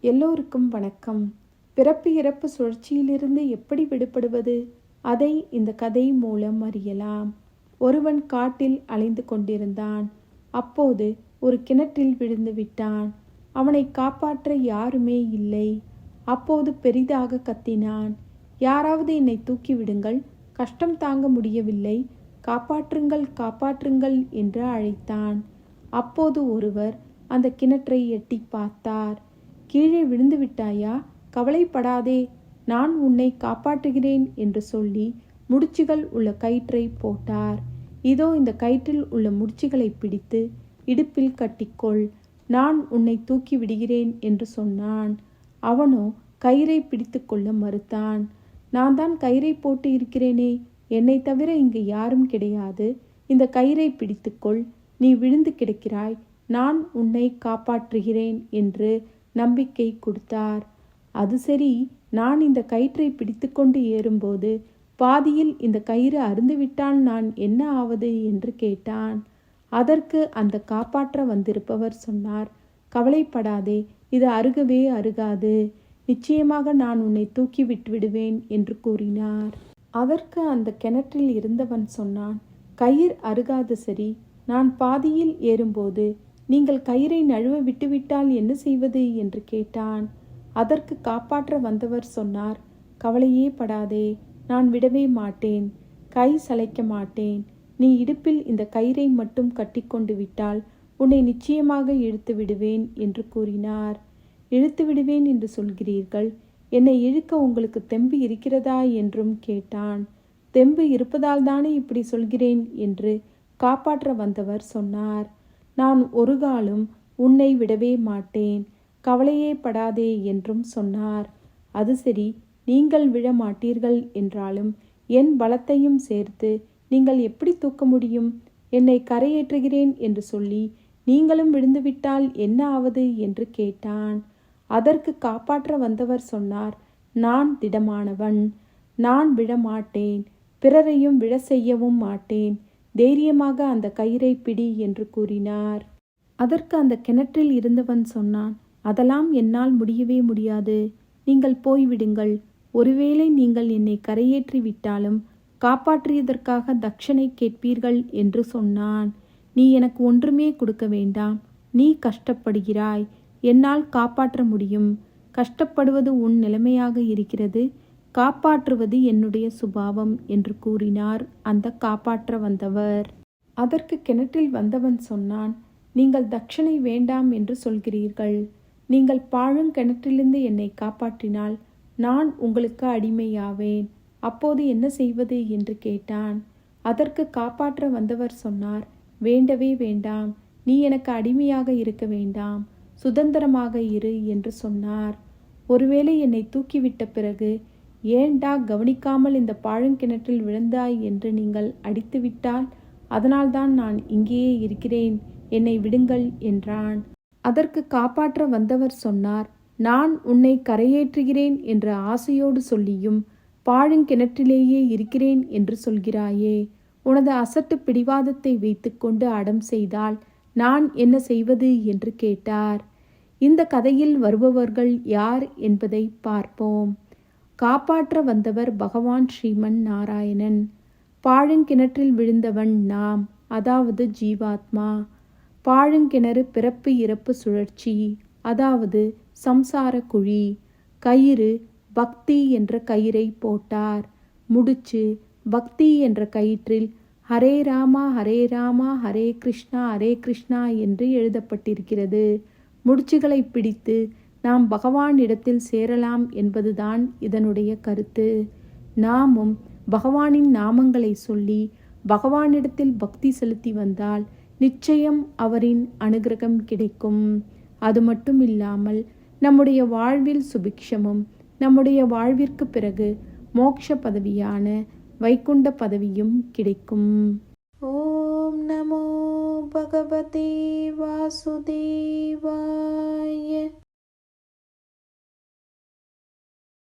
எல்லோருக்கும் வணக்கம். பிறப்பு இறப்பு சுழற்சியிலிருந்து எப்படி விடுபடுவது? அதை இந்த கதை மூலம் அறியலாம். ஒருவன் காட்டில் அலைந்து கொண்டிருந்தான். அப்போது ஒரு கிணற்றில் விழுந்து விட்டான். அவனை காப்பாற்ற யாருமே இல்லை. அப்போது பெரிதாக கத்தினான். யாராவது என்னை தூக்கி விடுங்கள். கஷ்டம் தாங்க முடியவில்லை. காப்பாற்றுங்கள் காப்பாற்றுங்கள் என்று அழைத்தான். அப்போது ஒருவர் அந்த கிணற்றை எட்டி பார்த்தார். கீழே விழுந்து விட்டாயா? கவலைப்படாதே நான் உன்னை காப்பாற்றுகிறேன் என்று சொல்லி முடிச்சுகள் உள்ள கயிற்றை போட்டார். இதோ இந்த கயிற்றில் உள்ள முடிச்சுகளை பிடித்து இடுப்பில் கட்டிக்கொள் நான் உன்னை தூக்கி விடுகிறேன் என்று சொன்னான். அவனோ கயிறை பிடித்து கொள்ள மறுத்தான். நான் தான் கயிறை போட்டு இருக்கிறேனே என்னை தவிர இங்கு யாரும் கிடையாது. இந்த கயிறை பிடித்துக்கொள் நீ விழுந்து கிடக்கிறாய் நான் உன்னை காப்பாற்றுகிறேன் என்று நம்பிக்கை கொடுத்தார். அது சரி நான் இந்த கயிற்றை பிடித்துக்கொண்டு ஏறும்போது பாதியில் இந்த கயிறு அருந்துவிட்டால் நான் என்ன ஆவது என்று கேட்டான். அதற்கு அந்த காப்பாற்ற வந்திருப்பவர் சொன்னார் கவலைப்படாதே இது அருகவே அருகாது. நிச்சயமாக நான் உன்னை தூக்கி விட்டுவிடுவேன் என்று கூறினார். அதற்கு அந்த கிணற்றில் இருந்தவன் சொன்னான் கயிர் அருகாது சரி நான் பாதியில் ஏறும்போது நீங்கள் கயிறை நழுவ விட்டுவிட்டால் என்ன செய்வது? என்று கேட்டான். அதற்கு காப்பாற்ற வந்தவர் சொன்னார் கவலையே படாதே நான் விடவே மாட்டேன். கை சளைக்க மாட்டேன். நீ இடுப்பில் இந்த கயிறை மட்டும் கட்டிக்கொண்டு விட்டால் உன்னை நிச்சயமாக இழுத்து விடுவேன் என்று கூறினார். இழுத்து விடுவேன் என்று சொல்கிறீர்கள். என்னை இழுக்க உங்களுக்கு தெம்பு இருக்கிறதா? என்றும் கேட்டான். தெம்பு இருப்பதால் தானே இப்படி சொல்கிறேன் என்று காப்பாற்ற வந்தவர் சொன்னார். நான் ஒரு காலும் உன்னை விடவே மாட்டேன். கவலையே படாதே என்றும் சொன்னார். அது சரி நீங்கள் விழ மாட்டீர்கள் என்றாலும் என் பலத்தையும் சேர்த்து நீங்கள் எப்படி தூக்க முடியும்? என்னை கரையேற்றுகிறேன் என்று சொல்லி நீங்களும் விழுந்துவிட்டால் என்ன ஆவது என்று கேட்டான். அதற்கு காப்பாற்ற வந்தவர் சொன்னார் நான் திடமானவன். நான் விழமாட்டேன் பிறரையும் விழ செய்யவும் மாட்டேன். தைரியமாக அந்த கயிறை பிடி என்று கூறினார். அதற்கு அந்த கிணற்றில் இருந்தவன் சொன்னான் அதெல்லாம் என்னால் முடியவே முடியாது. நீங்கள் போய்விடுங்கள். ஒருவேளை நீங்கள் என்னை கரையேற்றி விட்டாலும் காப்பாற்றியதற்காக தட்சணை கேட்பீர்கள் என்று சொன்னான். நீ எனக்கு ஒன்றுமே கொடுக்க வேண்டாம். நீ கஷ்டப்படுகிறாய். என்னால் காப்பாற்ற முடியும். கஷ்டப்படுவது உன் நிலைமையாக இருக்கிறது. காப்பாற்றுவது என்னுடைய சுபாவம் என்று கூறினார். அந்த காப்பாற்ற வந்தவர். அதற்கு கிணற்றில் வந்தவன் சொன்னான் நீங்கள் தட்சணை வேண்டாம் என்று சொல்கிறீர்கள். நீங்கள் பாழும் கிணற்றிலிருந்து என்னை காப்பாற்றினால் நான் உங்களுக்கு அடிமையாவேன். அப்போது என்ன செய்வது? என்று கேட்டான். அதற்கு காப்பாற்ற வந்தவர் சொன்னார் வேண்டவே வேண்டாம். நீ எனக்கு அடிமையாக இருக்க வேண்டாம். சுதந்திரமாக இரு என்று சொன்னார். ஒருவேளை என்னை தூக்கிவிட்ட பிறகு ஏண்டா கவனிக்காமல் இந்த பாழங்கிணற்றில் விழுந்தாய் என்று நீங்கள் அடித்துவிட்டால் அதனால்தான் நான் இங்கேயே இருக்கிறேன். என்னை விடுங்கள் என்றான். அதற்கு காப்பாற்ற வந்தவர் சொன்னார் நான் உன்னை கரையேற்றுகிறேன் என்ற ஆசையோடு சொல்லியும் பாழுங்கிணற்றிலேயே இருக்கிறேன் என்று சொல்கிறாயே. உனது அசட்டு பிடிவாதத்தை வைத்துக்கொண்டு அடம் செய்தால் நான் என்ன செய்வது என்று கேட்டார். இந்த கதையில் வருபவர்கள் யார் என்பதை பார்ப்போம். காப்பாற்ற வந்தவர் பகவான் ஸ்ரீமன் நாராயணன். பாழுங்கிணற்றில் விழுந்தவன் நாம் அதாவது ஜீவாத்மா. பாழுங்கிணறு பிறப்பு இறப்பு சுழற்சி அதாவது சம்சார குழி. கயிறு பக்தி என்ற கயிறை போட்டார். முடிச்சு பக்தி என்ற கயிற்றில் ஹரே ராமா ஹரே ராமா ஹரே கிருஷ்ணா ஹரே கிருஷ்ணா என்று எழுதப்பட்டிருக்கிறது. முடிச்சுகளை பிடித்து நாம் பகவானிடத்தில் சேரலாம் என்பதுதான் இதனுடைய கருத்து. நாமும் பகவானின் நாமங்களை சொல்லி பகவானிடத்தில் பக்தி செலுத்தி வந்தால் நிச்சயம் அவரின் அனுகிரகம் கிடைக்கும். அது மட்டும் இல்லாமல் நம்முடைய வாழ்வில் சுபிக்ஷமும் நம்முடைய வாழ்விற்கு பிறகு மோட்ச பதவியான வைகுண்ட பதவியும் கிடைக்கும். ஓம் நமோ பகவதே வாசுதேவாய